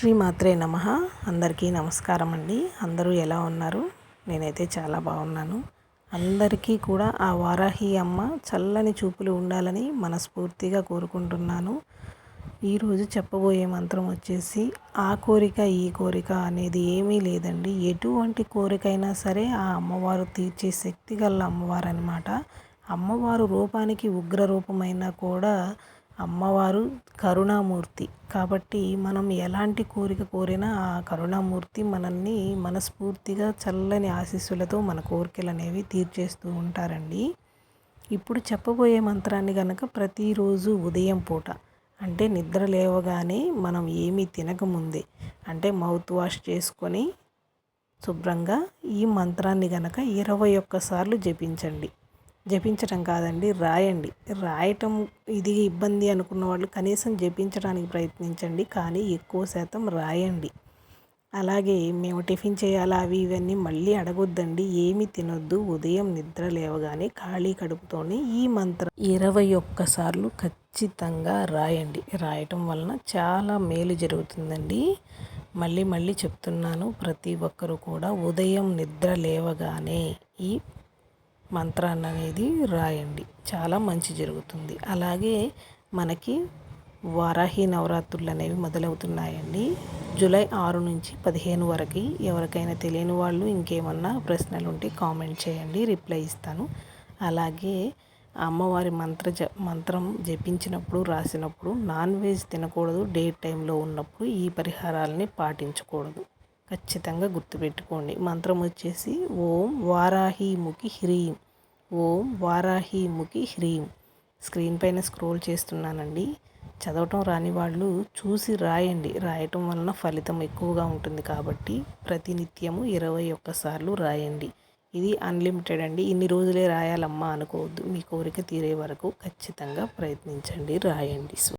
శ్రీమాత్రే నమ. అందరికీ నమస్కారం అండి. అందరూ ఎలా ఉన్నారు? నేనైతే చాలా బాగున్నాను. అందరికీ కూడా ఆ వారాహి అమ్మ చల్లని చూపులు ఉండాలని మనస్ఫూర్తిగా కోరుకుంటున్నాను. ఈరోజు చెప్పబోయే మంత్రం వచ్చేసి ఆ కోరిక ఈ కోరిక అనేది ఏమీ లేదండి. ఎటువంటి కోరికైనా సరే ఆ అమ్మవారు తీర్చే శక్తి గల అమ్మవారు అనమాట అమ్మవారు రూపానికి ఉగ్ర రూపమైనా కూడా అమ్మవారు కరుణామూర్తి. కాబట్టి మనం ఎలాంటి కోరిక కోరినా ఆ కరుణామూర్తి మనల్ని మనస్ఫూర్తిగా చల్లని ఆశీస్సులతో మన కోరికలు అనేవి తీర్చేస్తూ ఉంటారండి. ఇప్పుడు చెప్పబోయే మంత్రాన్ని కనుక ప్రతిరోజు ఉదయం పూట అంటే నిద్ర లేవగానే మనం ఏమీ తినకముందే అంటే మౌత్ వాష్ చేసుకొని శుభ్రంగా ఈ మంత్రాన్ని కనుక ఇరవై ఒక్కసార్లు జపించండి. జపించడం కాదండి రాయండి. రాయటం ఇది ఇబ్బంది అనుకున్న వాళ్ళు కనీసం జపించడానికి ప్రయత్నించండి కానీ ఎక్కువ శాతం రాయండి. అలాగే మేము టిఫిన్ చేయాలా అవి ఇవన్నీ మళ్ళీ అడగొద్దండి ఏమి తినొద్దు ఉదయం నిద్ర లేవగానే ఖాళీ కడుపుతోనే ఈ మంత్రం ఇరవై ఒక్కసార్లు ఖచ్చితంగా రాయండి. రాయటం వలన చాలా మేలు జరుగుతుందండి. మళ్ళీ మళ్ళీ చెప్తున్నాను ప్రతి ఒక్కరూ కూడా ఉదయం నిద్ర లేవగానే ఈ మంత్రాన్ని అనేది రాయండి. చాలా మంచి జరుగుతుంది. అలాగే మనకి వారాహి నవరాత్రులు అనేవి మొదలవుతున్నాయండి. జూలై ఆరు నుంచి పదిహేను వరకు ఎవరికైనా తెలియని వాళ్ళు ఇంకేమన్నా ప్రశ్నలు ఉంటే కామెంట్ చేయండి రిప్లై ఇస్తాను. అలాగే అమ్మవారి మంత్ర జ మంత్రం జపించినప్పుడు రాసినప్పుడు నాన్ వెజ్ తినకూడదు డే టైంలో ఉన్నప్పుడు ఈ పరిహారాలని పాటించకూడదు. ఖచ్చితంగా గుర్తుపెట్టుకోండి. మంత్రం వచ్చేసి ఓం వారాహి ముఖి హ్రీం. ఓం వారాహి ముఖి హ్రీం. స్క్రీన్ పైన స్క్రోల్ చేస్తున్నానండి. చదవటం రాని వాళ్ళు చూసి రాయండి. రాయటం వలన ఫలితం ఎక్కువగా ఉంటుంది కాబట్టి ప్రతినిత్యము ఇరవై ఒక్కసార్లు రాయండి. ఇది అన్లిమిటెడ్ అండి. ఇన్ని రోజులే రాయాలమ్మా అనుకోవద్దు. మీ కోరిక తీరే వరకు ఖచ్చితంగా ప్రయత్నించండి. రాయండి.